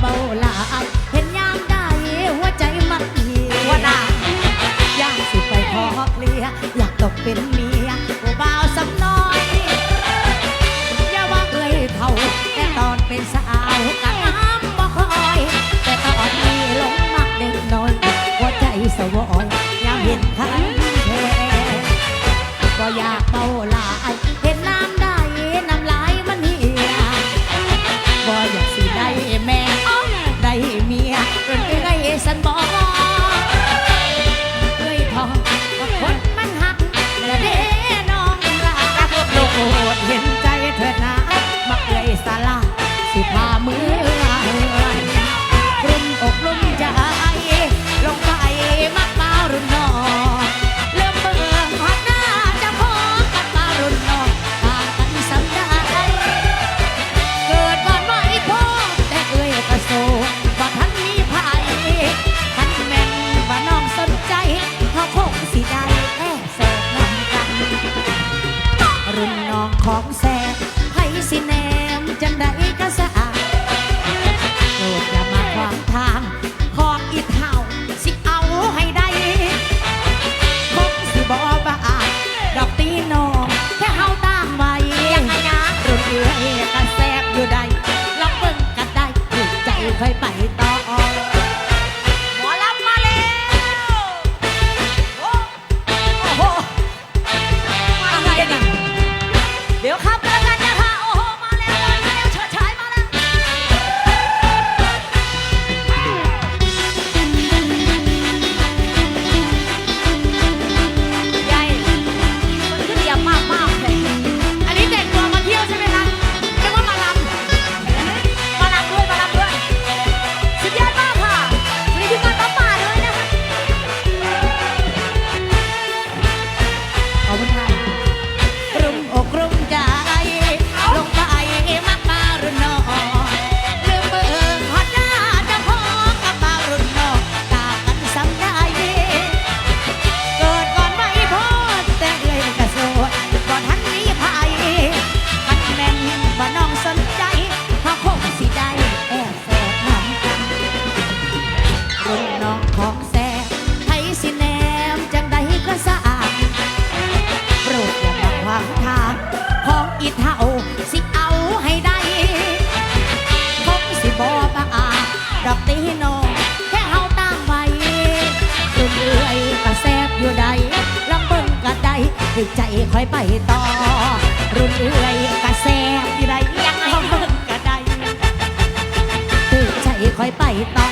เบาลาเห็นย่างได้หัวใจมันเหี่ยวหนาย่างสิไปพอเคลียอยากตกเป็นเมียผู้บ่าวสำน้อย อย่าว่าเคยเท่าแต่ตอนเป็นสาวกะน้ำบ่คอย แต่ตอนนี้ลงมากเด็กน้อยหัวใจสวอย สิแนมจังใดก็สะอาดโปรดอย่ามาขวางทาง ของอีเท่าสิเอาให้ได้คงสิบอบาอาจดอกตีนองแค่เฮาตามไว้ยังไงนะรุ่นเอื้อยก็แทรกอยู่ใดลองเบิ่งกันได้ถูกใจค่อยไปต่อ ของแซ่ไทยสิแนมจังใดก็สะอาดโปรดอย่ามาขวางทางของอีเท่าสิเอาให้ได้คงสิบอบาอาจดอกตีน้องแค่เฮาตั้งไว้รุ่นเอื่อยก็แซบอยู่ใดลำเบิ่งก็ได้ถึกใจคอยไปต่อรุ่นเอื่อยก็แซบอยู่ใดยังลำเบิ่งก็ได้ถึกใจคอยไปต่อ